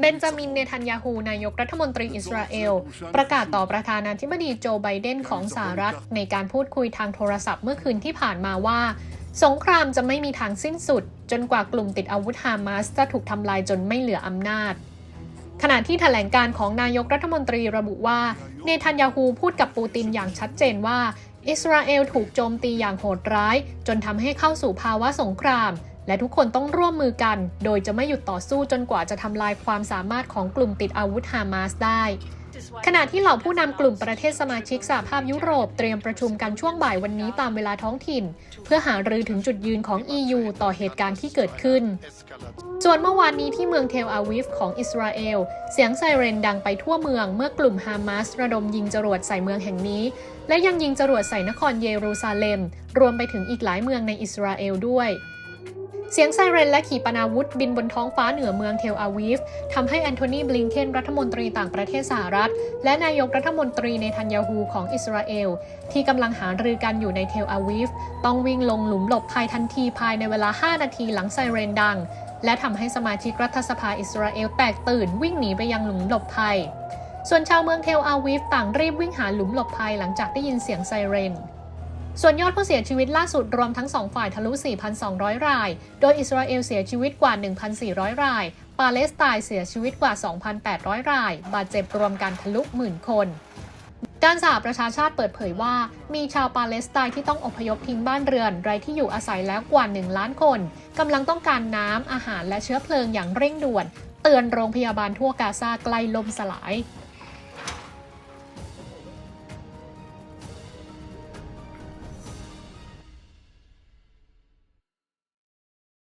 เบนจามิน เนทันยาฮู นายกรัฐมนตรีอิสราเอล ประกาศต่อประธานาธิบดีโจไบเดนของสหรัฐ ในการพูดคุยทางโทรศัพท์เมื่อคืนที่ผ่านมาว่า สงครามจะไม่มีทางสิ้นสุด จนกว่ากลุ่มติดอาวุธฮามาสจะถูกทำลายจนไม่เหลืออำนาจ ขณะที่ถแถลงการของนายกรัฐมนตรีระบุว่า เนทันยาฮูพูดกับปูตินอย่างชัดเจนว่า อิสราเอลถูกโจมตีอย่างโหดร้าย จนทำให้เข้าสู่ภาวะสงคราม และทุกคนต้องร่วมมือกัน โดยจะไม่หยุดต่อสู้จนกว่าจะทำลายความสามารถของกลุ่มติดอาวุธฮามาสได้ขณะที่เหล่าผู้นำกลุ่มประเทศสมาชิกสหภาพยุโรปเตรียมประชุมกันช่วงบ่ายวันนี้ตามเวลาท้องถิ่น เพื่อหารือถึงจุดยืนของ EU ต่อเหตุการณ์ที่เกิดขึ้น ส่วนเมื่อวานนี้ที่เมืองเทลอาวิฟของอิสราเอล เสียงไซเรนดังไปทั่วเมืองเมื่อกลุ่มฮามาสระดมยิงจรวดใส่เมืองแห่งนี้ และยังยิงจรวดใส่นครเยรูซาเล็ม รวมไปถึงอีกหลายเมืองในอิสราเอลด้วย เสียงไซเรนและขีปนาวุธบินบนท้องฟ้าเหนือเมืองเทลอาวีฟทำให้แอนโทนีบลิงเคนรัฐมนตรีต่างประเทศสหรัฐ และนายกรัฐมนตรีเนทันยาฮูของอิสราเอล ที่กำลังหารือกันอยู่ในเทลอาวีฟต้องวิ่งลงหลุมหลบภัยทันทีภายในเวลา 5 นาทีหลังไซเรนดัง และทำให้สมาชิกรัฐสภาอิสราเอลแตกตื่นวิ่งหนีไปยังหลุมหลบภัย ส่วนชาวเมืองเทลอาวีฟต่างรีบวิ่งหาหลุมหลบภัยหลังจากได้ยินเสียงไซเรน ส่วนยอดผู้เสียชีวิตล่าสุดรวมทั้งสองฝ่ายทะลุ 4,200 ราย โดยอิสราเอลเสียชีวิตกว่า 1,400 ราย ปาเลสไตน์เสียชีวิตกว่า 2,800 ราย บาดเจ็บรวมกันทะลุหมื่นคนด้านสหประชาชาติเปิดเผยว่า มีชาวปาเลสไตน์ที่ต้องอพยพทิ้งบ้านเรือนไร้ที่อยู่อาศัยแล้วกว่า 1 ล้านคนกำลังต้องการน้ำอาหารและเชื้อเพลิงอย่างเร่งด่วน เตือนโรงพยาบาลทั่วกาซาใกล้ล่มสลาย